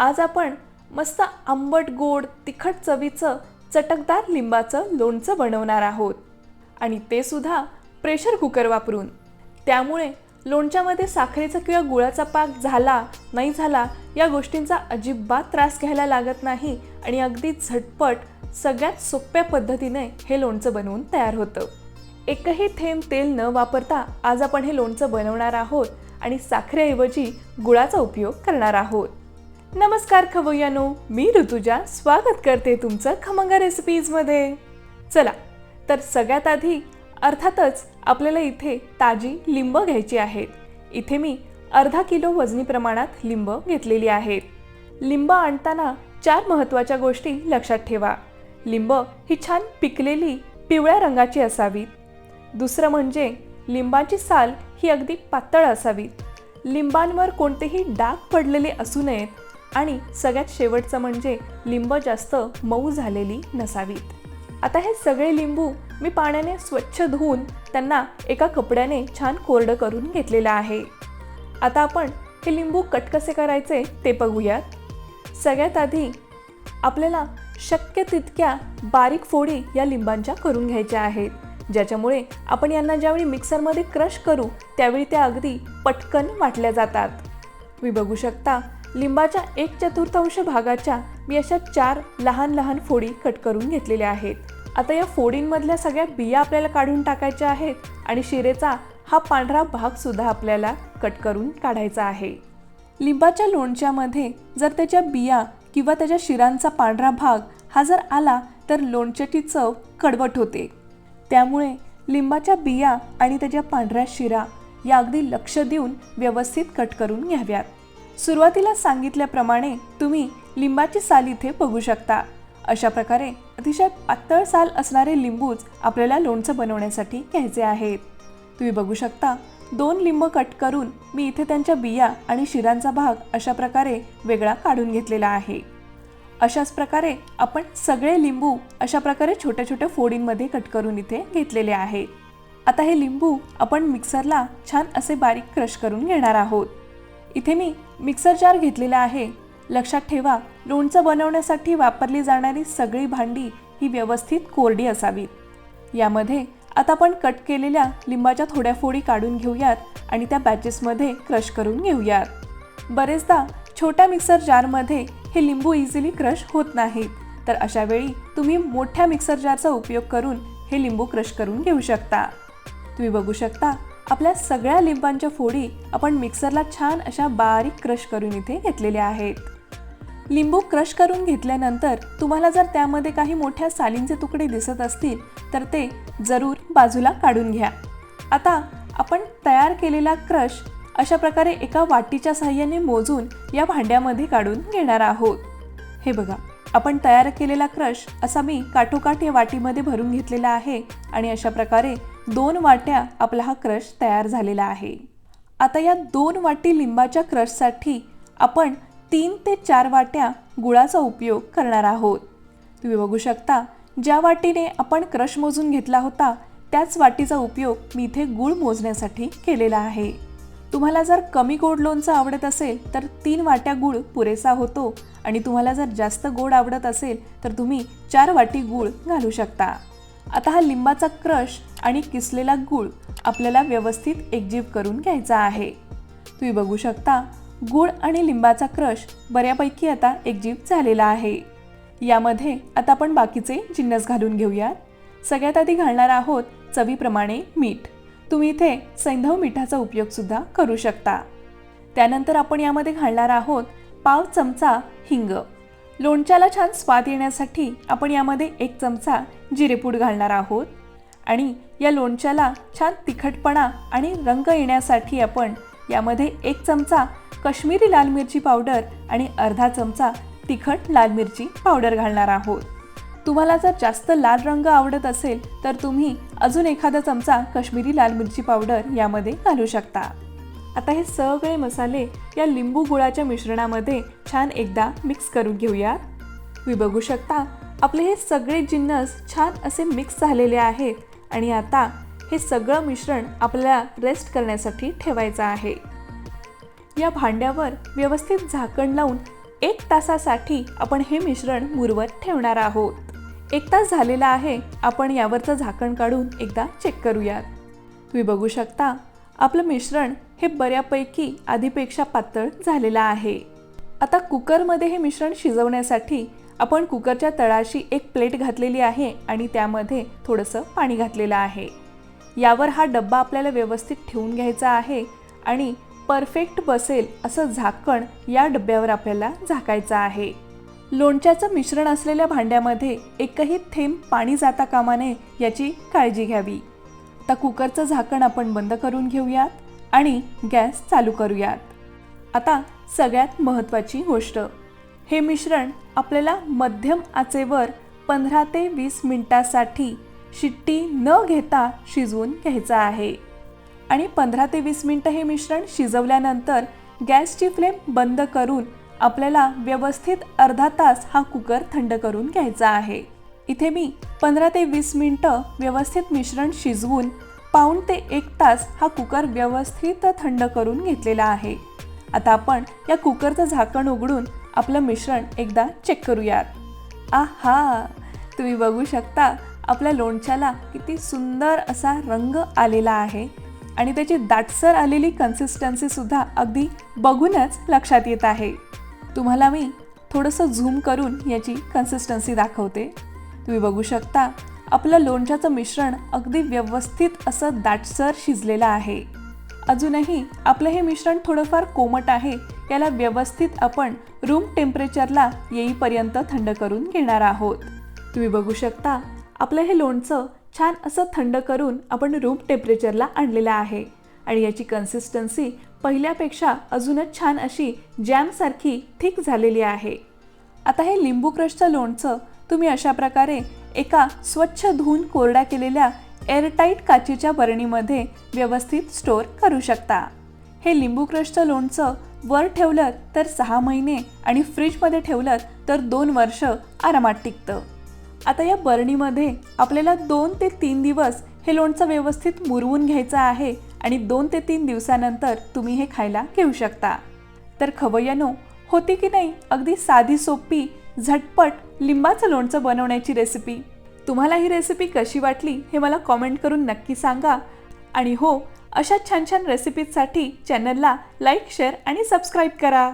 आज आपण मस्त आंबट गोड तिखट चवीचं चटकदार लिंबाचं लोणचं बनवणार आहोत. आणि ते सुद्धा प्रेशर कुकर वापरून. त्यामुळे लोणच्यामध्ये साखरेचा किंवा गुळाचा पाक झाला नाही झाला या गोष्टींचा अजिबात त्रास घ्यायला लागत नाही आणि अगदी झटपट सगळ्यात सोप्या पद्धतीने हे लोणचं बनवून तयार होतं. एकही थेंब तेल न वापरता आज आपण हे लोणचं बनवणार आहोत आणि साखरेऐवजी गुळाचा उपयोग करणार आहोत. नमस्कार खवय्यानो मी ऋतुजा स्वागत करते तुमचं खमंग रेसिपीजमध्ये चला तर सगळ्यात आधी अर्थातच आपल्याला इथे ताजी लिंब घ्यायची आहेत. इथे मी अर्धा किलो वजनी प्रमाणात लिंब घेतलेली आहेत. लिंब आणताना चार महत्त्वाच्या गोष्टी लक्षात ठेवा. लिंब ही छान पिकलेली पिवळ्या रंगाची असावीत दुसरं म्हणजे लिंबाची साल ही अगदी पातळ असावी. लिंबांवर कोणतेही डाग पडलेले असू नयेत. आणि सगळ्यात शेवटचं म्हणजे लिंब जास्त मऊ झालेली नसावीत. आता हे सगळे लिंबू मी पाण्याने स्वच्छ धुवून त्यांना एका कपड्याने छान कोरडं करून घेतलेलं आहे. आता आपण हे लिंबू कट कसे करायचे ते बघूयात. सगळ्यात आधी आपल्याला शक्य तितक्या बारीक फोडी या लिंबांच्या करून घ्यायच्या आहेत. ज्याच्यामुळे आपण यांना ज्यावेळी मिक्सरमध्ये क्रश करू त्यावेळी त्या अगदी पटकन वाटल्या जातात. मी बघू शकता लिंबाच्या एक चतुर्थांश भागाच्या मी अशा चार लहान लहान फोडी कट करून घेतलेल्या आहेत. आता या फोडींमधल्या सगळ्या बिया आपल्याला काढून टाकायच्या आहेत आणि शिरेचा हा पांढरा भाग सुद्धा आपल्याला कट करून काढायचा आहे. लिंबाच्या लोणच्यामध्ये जर त्याच्या बिया किंवा त्याच्या शिरांचा पांढरा भाग हा जर आला तर लोणच्याची चव कडवट होते. त्यामुळे लिंबाच्या बिया आणि त्याच्या पांढऱ्या शिरा या अगदी लक्ष देऊन व्यवस्थित कट करून घ्याव्यात. सुरुवातीला सांगितल्याप्रमाणे तुम्ही लिंबाची साल इथे बघू शकता. अशा प्रकारे अतिशय पातळ साल असणारे लिंबूच आपल्याला लोणचं बनवण्यासाठी घ्यायचे आहेत. तुम्ही बघू शकता दोन लिंब कट करून मी इथे त्यांच्या बिया आणि शिरांचा भाग अशा प्रकारे वेगळा काढून घेतलेला आहे. अशाच प्रकारे आपण सगळे लिंबू अशा प्रकारे छोट्या छोट्या फोडींमध्ये कट करून इथे घेतलेले आहे. आता हे लिंबू आपण मिक्सरला छान असे बारीक क्रश करून घेणार आहोत. इथे मी मिक्सर जार घेतलेला आहे. लक्षात ठेवा लोणचं बनवण्यासाठी वापरली जाणारी सगळी भांडी ही व्यवस्थित कोरडी असावीत यामध्ये आता आपण कट केलेल्या लिंबाच्या थोड्या फोडी काढून घेऊयात आणि त्या बॅचेसमध्ये क्रश करून घेऊयात. बरेचदा छोट्या मिक्सर जारमध्ये हे लिंबू इझिली क्रश होत नाहीत. तर अशावेळी तुम्ही मोठ्या मिक्सर जारचा उपयोग करून हे लिंबू क्रश करून घेऊ शकता. तुम्ही बघू शकता आपल्या सगळ्या लिंबांच्या फोडी आपण मिक्सरला छान अशा बारीक क्रश करून इथे घेतलेल्या आहेत. लिंबू क्रश करून घेतल्यानंतर तुम्हाला जर त्यामध्ये काही मोठ्या सालींचे तुकडे दिसत असतील तर ते जरूर बाजूला काढून घ्या. आता आपण तयार केलेला क्रश अशा प्रकारे एका वाटीच्या साह्याने मोजून या भांड्यामध्ये काढून घेणार आहोत. हे बघा आपण तयार केलेला क्रश असा मी काठोकाठ या वाटीमध्ये भरून घेतलेला आहे आणि अशा प्रकारे दोन वाट्या आपला हा क्रश तयार झालेला आहे. आता या दोन वाटी लिंबाच्या क्रशसाठी आपण तीन ते चार वाट्या गुळाचा उपयोग करणार आहोत. तुम्ही बघू शकता ज्या वाटीने आपण क्रश मोजून घेतला होता त्याच वाटीचा उपयोग मी इथे गुळ मोजण्यासाठी केलेला आहे. तुम्हाला जर कमी गोड लोणचं आवडत असेल तर तीन वाट्या गूळ पुरेसा होतो आणि तुम्हाला जर जास्त गोड आवडत असेल तर तुम्ही चार वाटी गूळ घालू शकता. आता हा लिंबाचा क्रश आणि किसलेला गूळ आपल्याला व्यवस्थित एकजीव करून घ्यायचा आहे. तुम्ही बघू शकता गूळ आणि लिंबाचा क्रश बऱ्यापैकी आता एकजीव झालेला आहे. यामध्ये आता आपण बाकीचे जिन्नस घालून घेऊयात. सगळ्यात आधी घालणार आहोत चवीप्रमाणे मीठ. तुम्ही इथे सैंधव मिठाचा उपयोगसुद्धा करू शकता. त्यानंतर आपण यामध्ये घालणार आहोत पाव चमचा हिंग. लोणच्याला छान स्वाद येण्यासाठी आपण यामध्ये एक चमचा जिरेपूड घालणार आहोत. आणि या लोणच्याला छान तिखटपणा आणि रंग येण्यासाठी आपण यामध्ये एक चमचा कश्मीरी लाल मिरची पावडर आणि अर्धा चमचा तिखट लाल मिरची पावडर घालणार आहोत. तुम्हाला जर जास्त लाल रंग आवडत असेल तर तुम्ही अजून एखादा चमचा कश्मीरी लाल मिरची पावडर यामध्ये घालू शकता. आता हे सगळे मसाले या लिंबू गुळाच्या मिश्रणामध्ये छान एकदा मिक्स करून घेऊया तुम्ही बघू शकता आपले हे सगळे जिन्नस छान असे मिक्स झालेले आहेत आणि आता हे सगळं मिश्रण आपल्याला रेस्ट करण्यासाठी ठेवायचं आहे. या भांड्यावर व्यवस्थित झाकण लावून एक तासासाठी आपण हे मिश्रण मुरवत ठेवणार आहोत. एक तास झालेला आहे आपण यावरचं झाकण काढून एकदा चेक करूयात. तुम्ही बघू शकता आपलं मिश्रण हे बऱ्यापैकी आधीपेक्षा पातळ झालेलं आहे. आता कुकरमध्ये हे मिश्रण शिजवण्यासाठी आपण कुकरच्या तळाशी एक प्लेट घातलेली आहे आणि त्यामध्ये थोडंसं पाणी घातलेलं आहे. यावर हा डब्बा आपल्याला व्यवस्थित ठेवून घ्यायचा आहे आणि परफेक्ट बसेल असं झाकण या डब्यावर आपल्याला झाकायचं आहे. लोणच्याचं मिश्रण असलेल्या भांड्यामध्ये एकही थेंब पाणी जाता कामा नये याची काळजी घ्यावी. आता कुकरचं झाकण आपण बंद करून घेऊयात. आणि गॅस चालू करूयात. आता सगळ्यात महत्त्वाची गोष्ट. हे मिश्रण आपल्याला मध्यम आचेवर पंधरा ते वीस मिनटासाठी शिट्टी न घेता शिजवून घ्यायचं आहे. आणि पंधरा ते वीस मिनटं हे मिश्रण शिजवल्यानंतर गॅसची फ्लेम बंद करून आपल्याला व्यवस्थित अर्धा तास हा कुकर थंड करून घ्यायचा आहे. इथे मी पंधरा ते वीस मिनटं व्यवस्थित मिश्रण शिजवून पाऊण ते एक तास हा कुकर व्यवस्थित थंड करून घेतलेला आहे. आता आपण या कुकरचं झाकण उघडून आपलं मिश्रण एकदा चेक करूयात. आहा! तुम्ही बघू शकता आपल्या लोणच्याला किती सुंदर असा रंग आलेला आहे आणि त्याची दाटसर आलेली कन्सिस्टन्सीसुद्धा अगदी बघूनच लक्षात येत आहे. तुम्हाला मी थोडंसं झूम करून याची कन्सिस्टन्सी दाखवते. तुम्ही बघू शकता आपलं लोणच्याचं मिश्रण अगदी व्यवस्थित असं दाटसर शिजलेलं आहे. अजूनही आपलं हे मिश्रण थोडंफार कोमट आहे याला व्यवस्थित आपण रूम टेम्परेचरला येईपर्यंत थंड करून घेणार आहोत. तुम्ही बघू शकता आपलं हे लोणचं छान असं थंड करून आपण रूम टेम्परेचरला आणलेलं आहे. आणि याची कन्सिस्टन्सी पहिल्यापेक्षा अजूनच छान अशी जॅमसारखी थिक झालेली आहे. आता हे लिंबू क्रशचं लोणचं तुम्ही अशा प्रकारे एका स्वच्छ धुवून कोरड्या केलेल्या एअरटाईट काचेच्या बरणीमध्ये व्यवस्थित स्टोअर करू शकता. हे लिंबू क्रशचं लोणचं वर ठेवलं तर सहा महिने आणि फ्रीजमध्ये ठेवलं तर दोन वर्ष आरामात टिकतं. आता या बरणीमध्ये आपल्याला दोन ते तीन दिवस हे लोणचं व्यवस्थित मुरवून घ्यायचं आहे आणि दोन ते तीन दिवसानंतर तुम्ही हे खायला घेऊ शकता. तर खवय्यानो होती की नाही अगदी साधी सोपी झटपट लिंबाचं लोणचं बनवण्याची रेसिपी तुम्हाला ही रेसिपी कशी वाटली हे मला कॉमेंट करून नक्की सांगा. आणि हो अशा छान छान रेसिपीजसाठी चॅनलला लाईक शेअर आणि सबस्क्राईब करा.